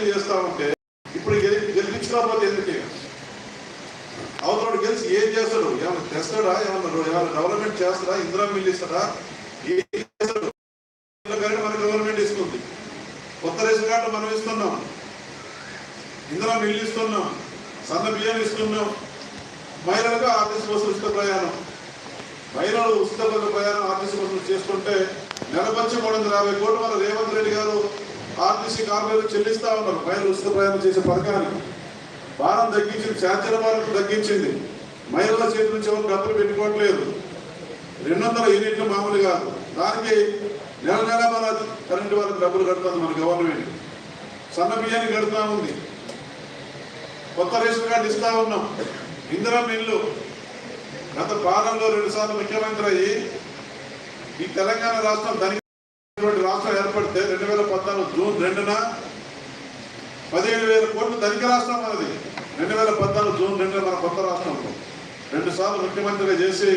అభివృద్ధి చేస్తా ఉంటే ఇప్పుడు గెలి- గెలిపించుకోకపోతే ఎందుకు? ఇక? అవతల గెలిచి ఏం చేస్తాడు? ఏమైనా తెస్తాడా? ఏమన్నా ఏమైనా డెవలప్మెంట్ చేస్తాడా? ఇందిరా మిల్ ఇస్తాడా? ఏం చేస్తాడు? మన గవర్నమెంట్ ఇస్తుంది. కొత్త రేషన్ కార్డు మనం ఇస్తున్నాం. ఇందిరా మిల్ ఇస్తున్నాం. సన్న బియ్యం ఇస్తున్నాం. మహిళలకు ఆర్టీసీ బస్సులు ఉచిత ప్రయాణం. మహిళలు ఉచిత ప్రయాణం ఆర్టీసీ బస్సులు చేసుకుంటే నెలపంచి మూడు వందల యాభై కోట్లు మన రేవంత్ రెడ్డి గారు ఆర్టీసీ కార్మికులు చెల్లిస్తా ఉన్నారు. మహిళలు ఉచిత ప్రయాణం చేసే పథకాన్ని. భారం తగ్గించింది చార్జీల భారం తగ్గించింది. మహిళల చేతి నుంచి ఎవరు డబ్బులు పెట్టుకోవట్లేదు. రెండు వందల యూనిట్లు మామూలు కాదు. దానికి నెల నెల మన కరెంటు వాళ్ళకి డబ్బులు కడుతుంది మన గవర్నమెంట్. సన్న బియ్యాన్ని కడుతూ ఉంది. కొత్త రేషన్ కార్డు ఇస్తా ఉన్నాం. ఇందిరా మిల్లు. గత పాలనలో రెండుసార్లు ముఖ్యమంత్రి అయ్యి ఈ తెలంగాణ రాష్ట్రం ధనికటువంటి రాష్ట్రం ఏర్పడితే రెండు వేల పద్నాలుగు జూన్ రెండున పదిహేడు వేల కోట్లు ధనిక రాష్ట్రం మనది రెండు వేల పద్నాలుగు జూన్ రెండున మన కొత్త రాష్ట్రంలో. రెండు సార్లు ముఖ్యమంత్రిగా చేసి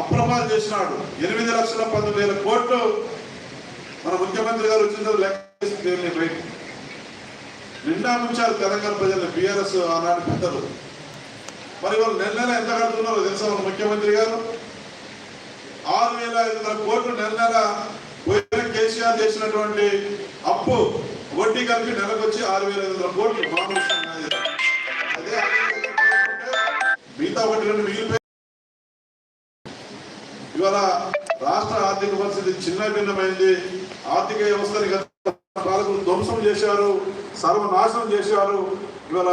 అప్రమాలు చేసినాడు. ఎనిమిది లక్షల పది వేల కోట్లు మన ముఖ్యమంత్రి గారు వచ్చిన లెక్క నిండా ముంచారు తెలంగాణ ప్రజలు బీఆర్ఎస్ ఆనాడు పెద్దలు. మరి వాళ్ళు నెల నెల ఎంత కడుతున్నారో తెలుసా మన ముఖ్యమంత్రి గారు? ఆరు వేల ఐదు వందల కోట్లు నెల నెల పోయిన కేసీఆర్ చేసినటువంటి అప్పు వడ్డీ కలిపి నెలకు వచ్చి ఆరు వేల ఐదు వందల కోట్లు అదే మిగతా వడ్డీ రెండు మిగిలిపోయి ఇవాళ రాష్ట్ర ఆర్థిక పరిస్థితి చిన్న భిన్నమైంది. ఆర్థిక వ్యవస్థని పాలకులు ధ్వంసం చేశారు. సర్వనాశనం చేశారు. ఇవాళ